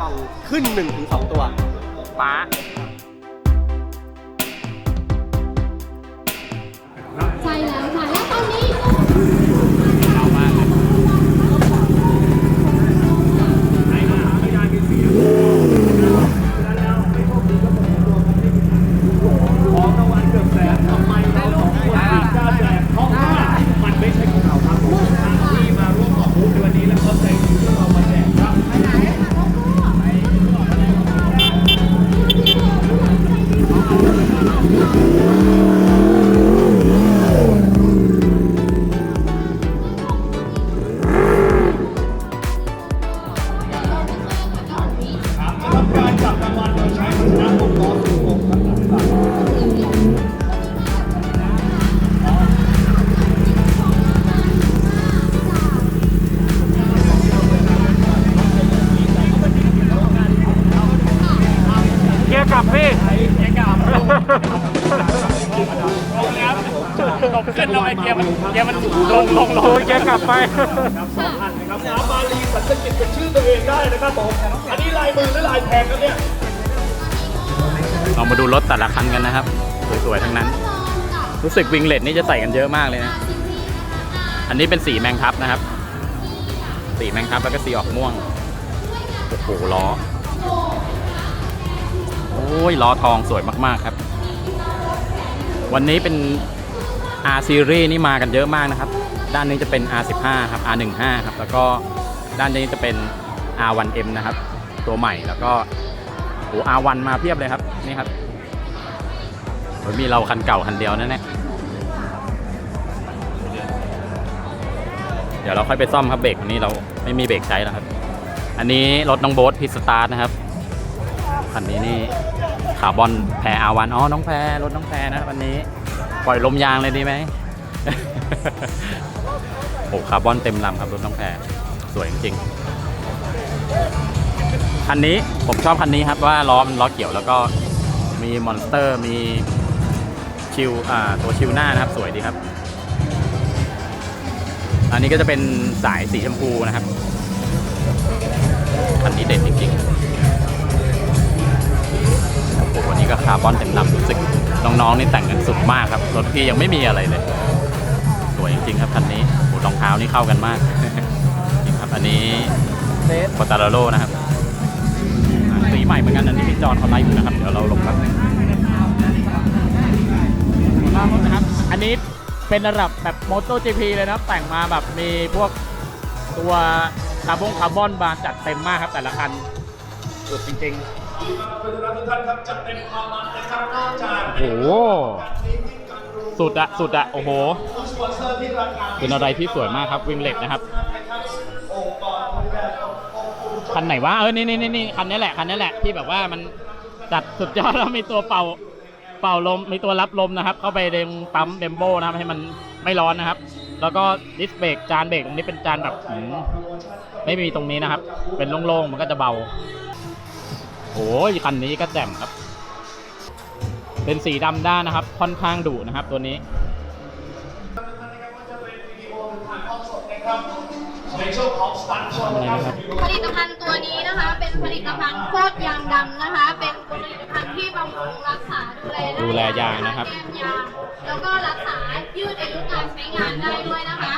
กล่องขึ้น1-2 ตัวป้า ขึ้นแล้วไอ้เกียร์มันเกียร์มันลงลงลงเกียร์กลับไปครับน้ำบาลีสันสกิตเป็นชื่อตัวเองได้นะครับผมอันนี้ลายมือหรือลายแทงครับเนี่ยเรามาดูรถแต่ละคันกันนะครับ สวยๆ ทั้งนั้น รู้สึกวิงเลตนี่จะใส่กันเยอะมากเลยนะ อันนี้เป็นสีแมงทับนะครับ สีแมงทับแล้วก็สีออกม่วง โอ้โหล้อ ยล้อทองสวยมากๆครับ วันนี้เป็น R Series นี่มากันเยอะมากนะครับ ด้านนี้จะเป็น R15 ครับ R15 ครับ แล้วก็ด้านนี้จะเป็น R1M นะครับ ตัวใหม่แล้วก็โอ้ R1 มาเพียบเลยครับ นี่ครับมีเราคันเก่าคันเดียวนั่นแหละเดี๋ยวเราค่อยไปซ่อมครับเบรกวันนี้เราไม่มีเบรกใช้แล้วครับ อันนี้รถน้องโบ๊ทพิสตาร์ทนะครับ คันนี้นี่คาร์บอนแพร R1 อ๋อน้องแพรรถน้องแพรนะวันนี้ ปล่อยลมยางเลยดีไหมโอ้คาร์บอนเต็มลำครับรถน้องแพรสวยจริงๆคันนี้ผมชอบคันนี้ครับว่าล้อมันล้อเกี่ยวแล้วก็มีมอนสเตอร์มีชิวอ่าตัวชิวหน้านะครับ สวยดีครับ อันนี้ก็จะเป็นสายสีชมพูนะครับ คันนี้เด็ดจริงๆ โอ้โหวันนี้ก็คาร์บอนเต็มลำรู้สึกน้องๆนี่แต่งกันสุดมากครับ รถพี่ยังไม่มีอะไรเลย สวยจริงๆครับคันนี้โอ้รองเท้านี่เข้ากันมากนี่ครับ อันนี้เซฟปตาโรนะครับสีใหม่เหมือนกันอันนี้พี่จอนเขาไลฟ์อยู่นะครับ เดี๋ยวเราลงครับมากนะครับ อันนี้เป็นระดับแบบมอเตอร์ GP เลยนะแต่งมาแบบมีพวกตัวคาร์บอนคาร์บอนบานจัดเต็มมากครับ แต่ละคันสุดจริง ๆ เพราะฉะนั้นทุกท่านครับจะเป็นความมันนะครับนอกจากโอ้โหสุดอะสุดอะโอ้โหผู้สปอนเซอร์ที่ราคาเป็นอะไรที่สวยมากครับวิงเล็กนะครับคันไหนวะเออนี่นี่นี่นี่คันนี้แหละคันนี้แหละที่แบบว่ามันจัดสุดยอดแล้วมีตัวเป่าเป่าลมมีตัวรับลมนะครับ เข้าไปในปั๊มเบมโบนะครับให้มันไม่ร้อนนะครับ แล้วก็ดิสเบรกจานเบรกตรงนี้เป็นจานแบบไม่มีตรงนี้นะครับ เป็นโล่งๆมันก็จะเบา โอ้ยคันนี้ก็แจ่มครับ เป็นสีดำด้านนะครับ ค่อนข้างดุนะครับตัวนี้ในช่วงของสตันโชว์นะครับผลิตภัณฑ์ตัวนี้นะคะ เป็นผลิตภัณฑ์โคตรยางดำนะคะ เป็นผลิตภัณฑ์ที่บำรุงรักษาดูแลได้ดูแลยางนะครับแก้มยางแล้วก็รักษายืดอายุการใช้งานได้ด้วยนะคะ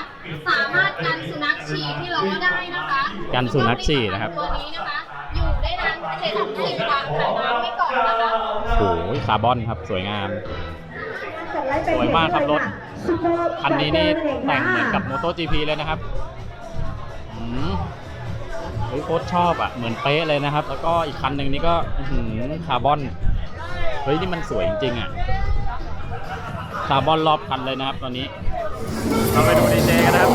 สามารถกันสุนัขฉี่ที่ล้อได้นะคะ กันสุนัขฉี่นะครับตัวนี้นะคะอยู่ได้นาน เจ็ดถึงสิบวันผ่านน้ำไม่ก่อนนะคะโอ้โหคาร์บอนครับสวยงาม สวยมากครับรถ คันนี้นี่แต่งเหมือนกับ Moto GP เลยนะครับอืมเฮ้ยโคตรชอบอะ เหมือนเป๊ะเลยนะครับ แล้วก็อีกคันหนึ่งนี่ก็อื้อหือคาร์บอน เฮ้ยนี่มันสวยจริงๆอะ คาร์บอนรอบคันเลยนะครับตอนนี้ เราไปดูดีเจกันนะครับ